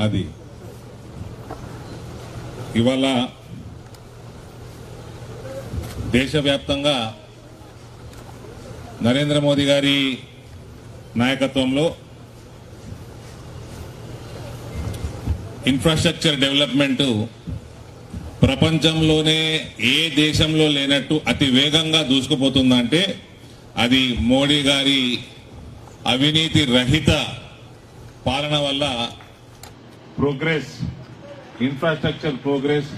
అది. ఇవాళ దేశవ్యాప్తంగా నరేంద్ర మోదీ గారి నాయకత్వంలో ఇన్ఫ్రాస్ట్రక్చర్ డెవలప్మెంట్ ప్రపంచంలోనే ఏ దేశంలో లేనట్టు అతి వేగంగా దూసుకుపోతుందంటే అది మోడీ గారి అవినీతి రహిత పాలన వల్ల ప్రోగ్రెస్ ఇన్ఫ్రాస్ట్రక్చర్ ప్రోగ్రెస్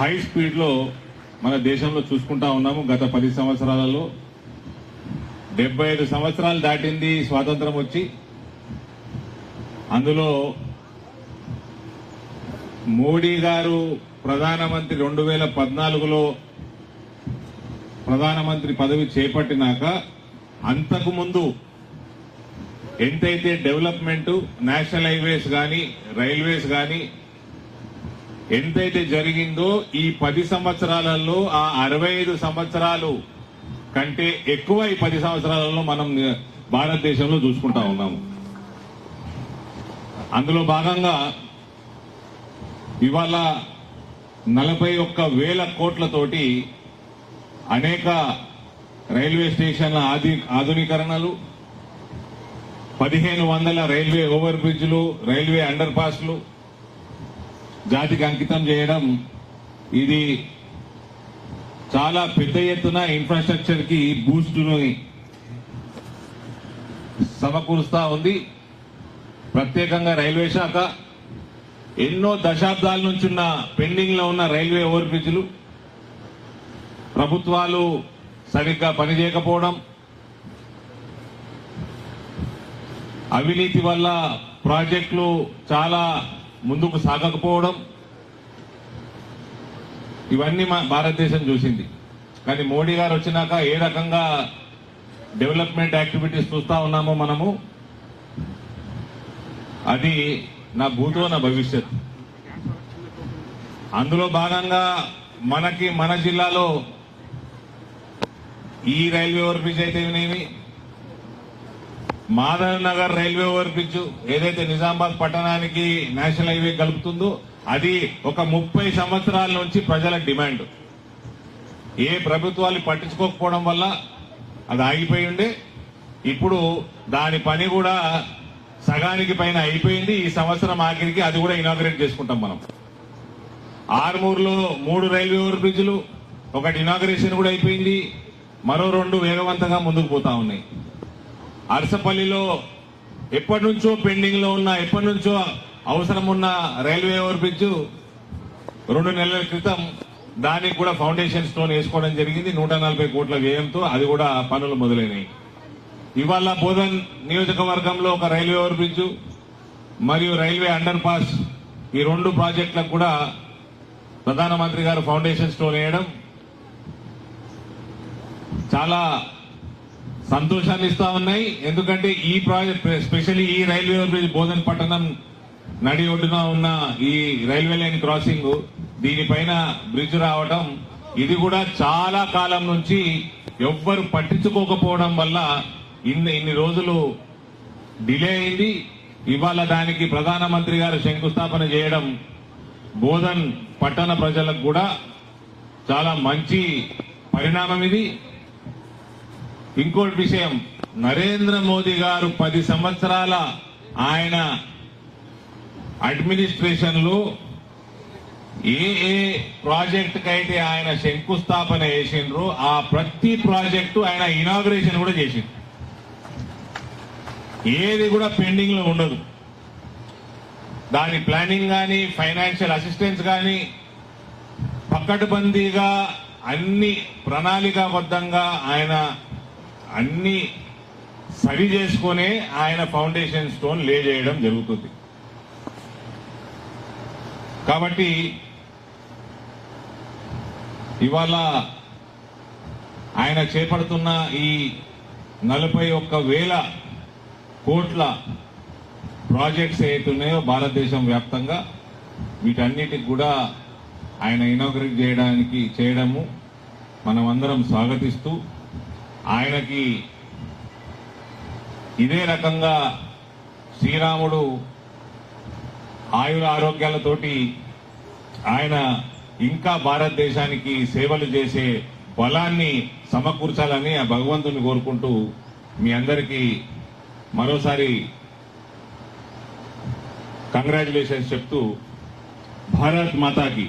హై స్పీడ్లో మన దేశంలో చూసుకుంటా ఉన్నాము గత పది సంవత్సరాలలో. డెబ్బై ఐదు సంవత్సరాలు దాటింది స్వాతంత్రం వచ్చి. అందులో మోడీ గారు ప్రధానమంత్రి రెండు వేల పద్నాలుగులో ప్రధానమంత్రి పదవి చేపట్టినాక అంతకు ముందు ఎంతైతే డెవలప్మెంటు నేషనల్ హైవేస్ కానీ రైల్వేస్ కానీ ఎంతైతే జరిగిందో ఈ పది సంవత్సరాలలో ఆ అరవై ఐదు సంవత్సరాలు కంటే ఎక్కువ ఈ పది సంవత్సరాలలో మనం భారతదేశంలో చూసుకుంటా ఉన్నాము. అందులో భాగంగా ఇవాళ నలభై ఒక్క వేల కోట్లతోటి అనేక రైల్వే స్టేషన్ల ఆధునీకరణలు పదిహేను వందల రైల్వే ఓవర్ బ్రిడ్జ్లు రైల్వే అండర్ పాస్లు జాతికి అంకితం చేయడం ఇది చాలా పెద్ద ఎత్తున ఇన్ఫ్రాస్ట్రక్చర్కి కి సమకూరుస్తూ సమకూరుస్తా ఉంది. ప్రత్యేకంగా రైల్వే శాఖ ఎన్నో దశాబ్దాల నుంచి ఉన్న పెండింగ్లో ఉన్న రైల్వే ఓవర్ బ్రిడ్జ్లు ప్రభుత్వాలు సరిగ్గా పనిచేయకపోవడం అవినీతి వల్ల ప్రాజెక్టులు చాలా ముందుకు సాగకపోవడం ఇవన్నీ మా భారతదేశం చూసింది. కానీ మోడీ గారు వచ్చినాక ఏ రకంగా డెవలప్మెంట్ యాక్టివిటీస్ చూస్తూ ఉన్నామో మనము అది నా భూతో నా భవిష్యత్. అందులో భాగంగా మనకి మన జిల్లాలో ఈ రైల్వే ఓవర్బ్రిడ్జ్ అయితేనేమి Madhav Nagar railway over bridge ఏదైతే నిజామాబాద్ పట్టణానికి నేషనల్ హైవే కలుపుతుందో అది ఒక ముప్పై సంవత్సరాల నుంచి ప్రజల డిమాండ్. ఏ ప్రభుత్వాలు పట్టించుకోకపోవడం వల్ల అది ఆగిపోయి ఉండే. ఇప్పుడు దాని పని కూడా సగానికి పైన అయిపోయింది. ఈ సంవత్సరం ఆఖరికి అది కూడా ఇనాగ్రేట్ చేసుకుంటాం మనం. ఆర్మూర్లో మూడు రైల్వే ఓవర్ బ్రిడ్జ్లు ఒకటి ఇనాగ్రేషన్ కూడా అయిపోయింది. మరో రెండు వేగవంతంగా ముందుకు పోతా ఉన్నాయి. అరసపల్లిలో ఎప్పటి నుంచో పెండింగ్లో ఉన్న ఎప్పటి నుంచో అవసరం ఉన్న రైల్వే ఓవర్ బ్రిడ్జ్ రెండు నెలల క్రితం దానికి కూడా ఫౌండేషన్ స్టోన్ వేసుకోవడం జరిగింది. నూట నలభై కోట్ల వ్యయంతో అది కూడా పనులు మొదలైనవి ఇవాళ బోధన్ నియోజకవర్గంలో ఒక రైల్వే ఓవర్ బ్రిడ్జ్ మరియు రైల్వే అండర్ పాస్ ఈ రెండు ప్రాజెక్టులకు కూడా ప్రధానమంత్రి గారు ఫౌండేషన్ స్టోన్ వేయడం చాలా సంతోషాన్ని ఇస్తా ఉన్నాయి. ఎందుకంటే ఈ ప్రాజెక్ట్ స్పెషల్లీ ఈ రైల్వే బ్రిడ్జ్ బోధన్ పట్టణం నడి ఒడ్డున ఉన్న ఈ రైల్వే లైన్ క్రాసింగ్ దీనిపైన బ్రిడ్జ్ రావడం ఇది కూడా చాలా కాలం నుంచి ఎవ్వరు పట్టించుకోకపోవడం వల్ల ఇన్ని ఇన్ని రోజులు డిలే అయింది. ఇవాళ దానికి ప్రధానమంత్రి గారు శంకుస్థాపన చేయడం బోధన్ పట్టణ ప్రజలకు కూడా చాలా మంచి పరిణామం ఇది. ఇంకోటి విషయం నరేంద్ర మోదీ గారు పది సంవత్సరాల ఆయన అడ్మినిస్ట్రేషన్లో ఏ ఏ ప్రాజెక్టుకైతే ఆయన శంకుస్థాపన చేసిండ్రో ఆ ప్రతి ప్రాజెక్టు ఆయన ఇనాగ్రేషన్ కూడా చేసింది ఏది కూడా పెండింగ్లో ఉండదు. దాని ప్లానింగ్ కానీ ఫైనాన్షియల్ అసిస్టెన్స్ కానీ పక్కటబందీగా అన్ని ప్రణాళికాబద్ధంగా ఆయన అన్ని సరి చేసుకునే ఆయన ఫౌండేషన్ స్టోన్ లే చేయడం జరుగుతుంది. కాబట్టి ఇవాళ ఆయన చేపడుతున్న ఈ నలభై ఒక్క వేల కోట్ల ప్రాజెక్ట్స్ ఏవైతున్నాయో భారతదేశం వ్యాప్తంగా వీటన్నిటికి కూడా ఆయన ఇనాగ్రేట్ చేయడానికి చేయడము మనమందరం స్వాగతిస్తూ ఆయనకి ఇదే రకంగా శ్రీరాముడు ఆయుర ఆరోగ్యాలతోటి ఆయన ఇంకా భారతదేశానికి సేవలు చేసే బలాన్ని సమకూర్చాలని ఆ భగవంతుని కోరుకుంటూ మీ అందరికీ మరోసారి కంగ్రాచులేషన్స్ చెప్తూ భారత్ మాతాకి.